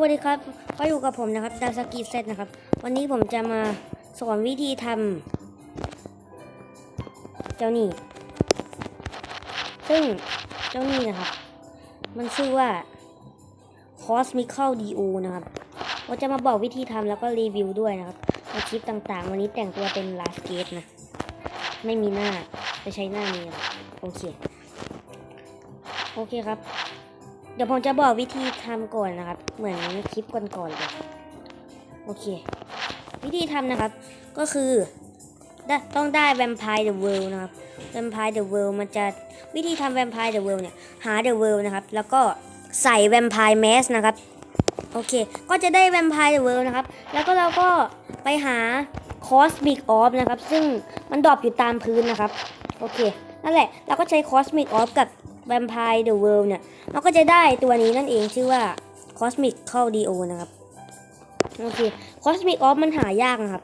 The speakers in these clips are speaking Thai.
วัสดีครับก็อยู่กับผมนะครับดาสกีเซตนะครับ วันนี้ผมจะมาสอนวิธีทำเจ้านี่ ซึ่งเจ้านี่นะครับ มันชื่อว่า Cosmical DO นะครับเราจะมาบอกวิธีทำแล้วก็รีวิวด้วยนะครับในคลิปต่างๆ วันนี้แต่งตัวเป็น Last Gate นะ ไม่มีหน้าจะใช้หน้านี้โอเค โอเคครับ เดี๋ยวผมจะบอกวิธีทำก่อนนะครับ เหมือนคลิปก่อนๆเลยโอเค วิธีทำนะครับ ก็คือได้ต้องได้แวมไพร์เดอะเวิลด์นะครับแวมไพร์เดอะเวิลด์มันจะวิธีทำแวมไพร์เดอะเวิลด์เนี่ยหาเดอะเวิลด์นะครับ แล้วก็ใส่แวมไพร์แมสนะครับโอเค ก็จะได้แวมไพร์เดอะเวิลด์นะครับ แล้วก็เราก็ไปหาคอสมิกออฟนะครับ ซึ่งมันดรอปอยู่ตามพื้นนะครับ โอเค นั่นแหละ เราก็ใช้คอสมิกออฟกับ แวมไพร์เดอะเวิลด์เนี่ยเราก็จะได้ตัวนี้นั่นเองชื่อว่า Cosmic เข้า DO นะครับโอเค Cosmic Off มันหายากนะครับ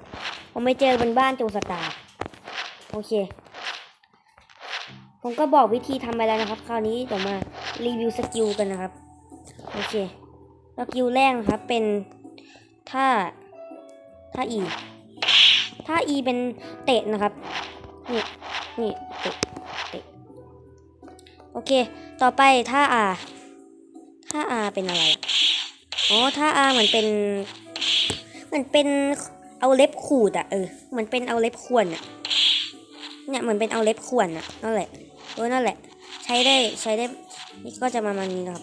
ผมไปเจอบนบ้านโจสตาร์โอเค ผมก็บอกวิธีทำไปแล้วนะครับ คราวนี้เดี๋ยวมารีวิวสกิลกันนะครับ โอเคสกิลแรกนะครับเป็นท่าท่า E ท่า E เป็นเตะนะครับ นี่ นี่เตะ โอเค ต่อไปท่า R ท่า R เป็นอะไรอะอ๋อท่าเหมือนเป็นเหมือนเป็นเอาเล็บขูดอะเออเหมือนเป็นเอาเล็บข่วนอะเนี่ยเหมือนเป็นเอาเล็บข่วนอะนั่นแหละเออนั่นแหละ ใช้ได้ใช้ได้นี่ก็จะมามันนี้ครับ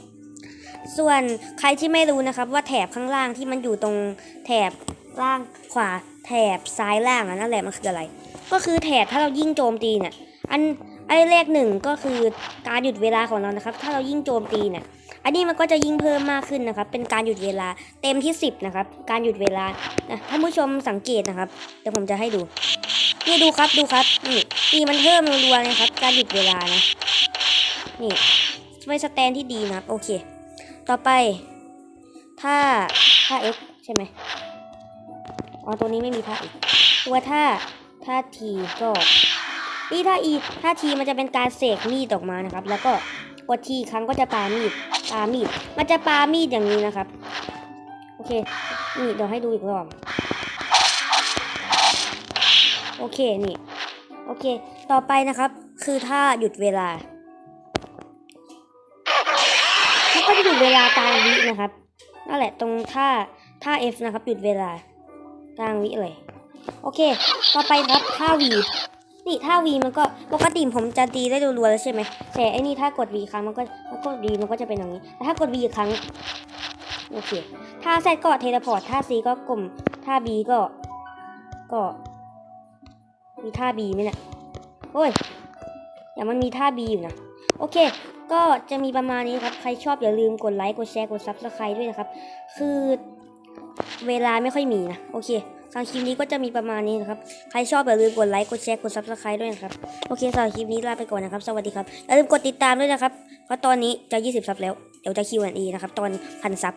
ส่วนใครที่ไม่รู้นะครับว่าแถบข้างล่างที่มันอยู่ตรงแถบล่างขวาแถบซ้ายล่างอะนั่นแหละมันคืออะไร ก็คือแถบถ้าเรายิ่งโจมตีเนี่ยอัน ไอ้เลขหนึ่งก็คือการหยุดเวลาของเรานะครับ ถ้าเรายิ่งโจมตีเนี่ย อันนี้มันก็จะยิ่งเพิ่มมากขึ้นนะครับ เป็นการหยุดเวลาเต็มที่ 10 นะครับ การหยุดเวลานะท่านผู้ชมสังเกตนะครับ เดี๋ยวผมจะให้ดู นี่ดูครับดูครับ นี่นี่มันเพิ่มรัวๆเลยครับ การหยุดเวลานะ นี่เป็นสแตนที่ดีนะครับ โอเค ต่อไป ถ้าถ้า x ใช่ไหมอ๋อ ตัวนี้ไม่มีท่า x ตัวถ้าถ้า t ก็ นี่ถ้า e ถ้า t มันจะเป็นการเสกมีดออกมานะครับ แล้วก็กด t ครั้งก็จะปามีดปามีด มันจะปามีดอย่างนี้นะครับ โอเค นี่เดี๋ยวให้ดูอีกรอบโอเคนี่ โอเค ต่อไปนะครับ คือถ้าหยุดเวลามันก็จะหยุดเวลากลางวินะครับนั่นแหละตรงท่าท่า F นะครับหยุดเวลากลางวิเลย โอเค ต่อไปครับท่า V นี่ท่า V มันก็ปกติผมจะตีได้รัวๆแล้วใช่ไหมแต่ไอ้นี่ถ้ากด V ครั้งมันก็มันก็ V มันก็จะเป็นอย่างนี้แต่ถ้ากด V อีกครั้งโอเคท่า Z ก็เทเลพอร์ตท่า C ก็กลมท่า B ก็ ก็มีท่า B ไหมเนี่ยโอ้ยอย่างมันมีท่า B อยู่นะโอเค ก็จะมีประมาณนี้ครับ ใครชอบอย่าลืมกดไลค์กดแชร์กดซับสไครต์ด้วยนะครับ คือเวลาไม่ค่อยมีนะ โอเค สำหรับคลิปนี้ก็จะมีประมาณนี้นะครับ ใครชอบอย่าลืมกดไลค์ กดแชร์ กดซับสไครต์ด้วยนะครับ โอเคสำหรับคลิปนี้ลาไปก่อนนะครับ สวัสดีครับ อย่าลืมกดติดตามด้วยนะครับ เพราะตอนนี้จะ 20 ซับแล้ว เดี๋ยวจะคิวอันดีนะครับ ตอนพันซับ